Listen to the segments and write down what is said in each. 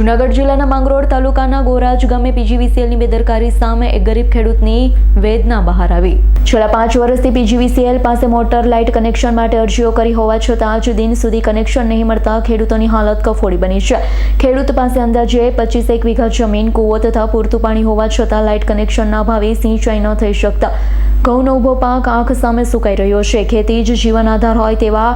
જૂનાગઢ જિલ્લાના માંગરોળ તાલુકાના ગોરાજ ગામે પીજીવીસીએલની બેદરકારી સામે એક ગરીબ ખેડૂતની વેદના બહાર આવી. છેલ્લા પાંચ વર્ષથી પીજીવીસીએલ પાસે મોટર, લાઇટ કનેક્શન માટે અરજીઓ કરી હોવા છતાં આજ દિન સુધી કનેક્શન નહીં મળતા ખેડૂતોની હાલત કફોડી બની છે. ખેડૂત પાસે અંદાજે પચીસ એક વીઘા જમીન, કૂવો તથા પૂરતું પાણી હોવા છતાં લાઇટ કનેક્શનના અભાવે સિંચાઈ ન થઈ શકતા. ઘઉંનો ઊભો પાક આંખ સામે સુકાઈ રહ્યો છે. ખેતી જ જીવન આધાર હોય તેવા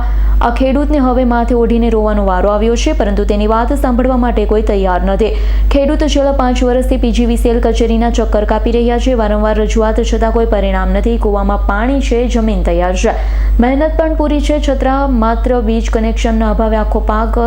આ ખેડૂતને હવે માથે ઓઢીને રોવાનો વારો આવ્યો છે, પરંતુ તેની વાત સાંભળવા માટે કોઈ તૈયાર નથી. ખેડૂત છેલ્લા પાંચ વર્ષથી પીજીવીસીએલ કચેરીના ચક્કર કાપી રહ્યા છે. વારંવાર રજૂઆત છતાં કોઈ પરિણામ નથી. કૂવામાં પાણી છે, જમીન તૈયાર છે. મહેનત પણ પૂરી છે છતાં માત્ર વીજ કનેક્શનના અભાવે આખો પાક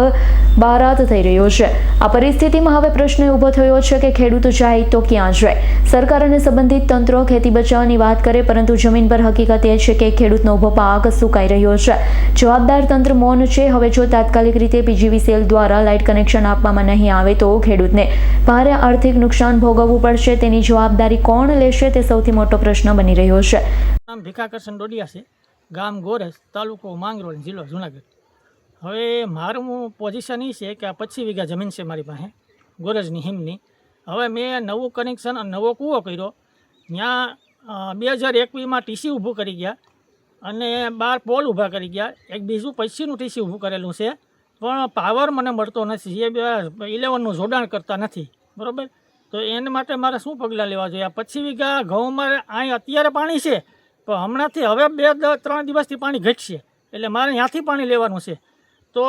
બારાત થઈ રહ્યો છે. આ પરિસ્થિતિમાં હવે પ્રશ્ન ઊભો થયો છે કે ખેડૂત જાય તો ક્યાં જાય? સરકાર અને સંબંધિત તંત્રો ખેતી બચાવવાની વાત કરે, પરંતુ જમીન પર હકીકત એ છે કે ખેડૂતનો ઊભો પાક સુકાઈ રહ્યો છે. જવાબદાર તંત્ર મૌન છે. હવે જો તાત્કાલિક રીતે પીજીવીસીએલ દ્વારા લાઇટ કનેક્શન આપવામાં નહીં આવે તો ખેડૂતને ભારે આર્થિક નુકસાન ભોગવવું પડશે. તેની જવાબદારી કોણ લેશે તે સૌથી મોટો પ્રશ્ન બની રહ્યો છે. નામ ભીખાકર્ષણ ડોડિયા છે. ગામ ગોરસ તાલુકો માંગરોળ, જિલ્લો જુનાગઢ. હવે મારું પોઝિશન એ છે કે આ પચીસ વીઘા જમીન છે મારી પાસે, ગોરજની, હિમની. હવે મેં નવું કનેક્શન અને નવો કૂવો કર્યો. ત્યાં બે હજાર એકવીસમાં ટીસી ઊભું કરી ગયા અને બાર પોલ ઊભા કરી ગયા. એક બીજું પછીનું ટીસી ઊભું કરેલું છે. પણ પાવર મને મળતો નથી. એ ઇલેવનનું જોડાણ કરતા નથી. બરાબર? તો એને માટે મારે શું પગલાં લેવા જોઈએ? આ પચીસ વીઘા ઘઉં મારે અહીં અત્યારે પાણી છે. પણ હમણાંથી હવે બે ત્રણ દિવસથી પાણી ઘટશે. એટલે મારે ત્યાંથી પાણી લેવાનું છે. તો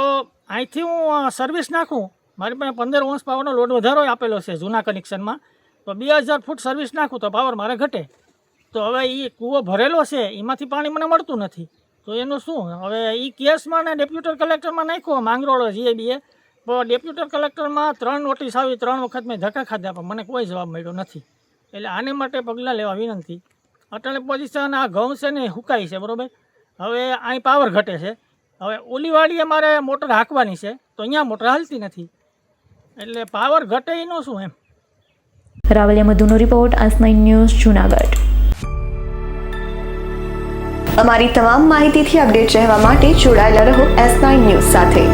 અહીંથી હું સર્વિસ નાખું. મારી પાસે પંદર વંશ પાવરનો લોડ વધારો આપેલો છે જૂના કનેક્શનમાં તો બે હજાર ફૂટ સર્વિસ નાખું તો પાવર મારે ઘટે. તો હવે એ કૂવો ભરેલો છે, એમાંથી પાણી મને મળતું નથી. તો એનું શું, હવે એ કેસમાં ને ડેપ્યુટર કલેક્ટરમાં નાખ્યો માંગરોળ જીએબીએ પણ ડેપ્યુટર કલેક્ટરમાં ત્રણ નોટિસ આવી, ત્રણ વખત મેં ધક્કા ખાધા, પણ મને કોઈ જવાબ મળ્યો નથી. એટલે આને માટે પગલાં લેવા વિનંતી. અટલે પોઝિશન આ ઘઉં છે ને હુકાય છે, બરાબર? હવે અહીં પાવર ઘટે છે. હવે ઓલી વાડીએ મારે મોટર હાંકવાની છે, તો અહીંયા મોટર હાલતી નથી. એટલે પાવર ઘટે એનો શું એમ? રાવલિયા મધુનો રિપોર્ટ આસ નાઇન ન્યૂઝ, જૂનાગઢ. અમારી તમામ માહિતીથી અપડેટ રહેવા માટે જોડાયેલા રહો એસ નાઇન ન્યૂઝ સાથે.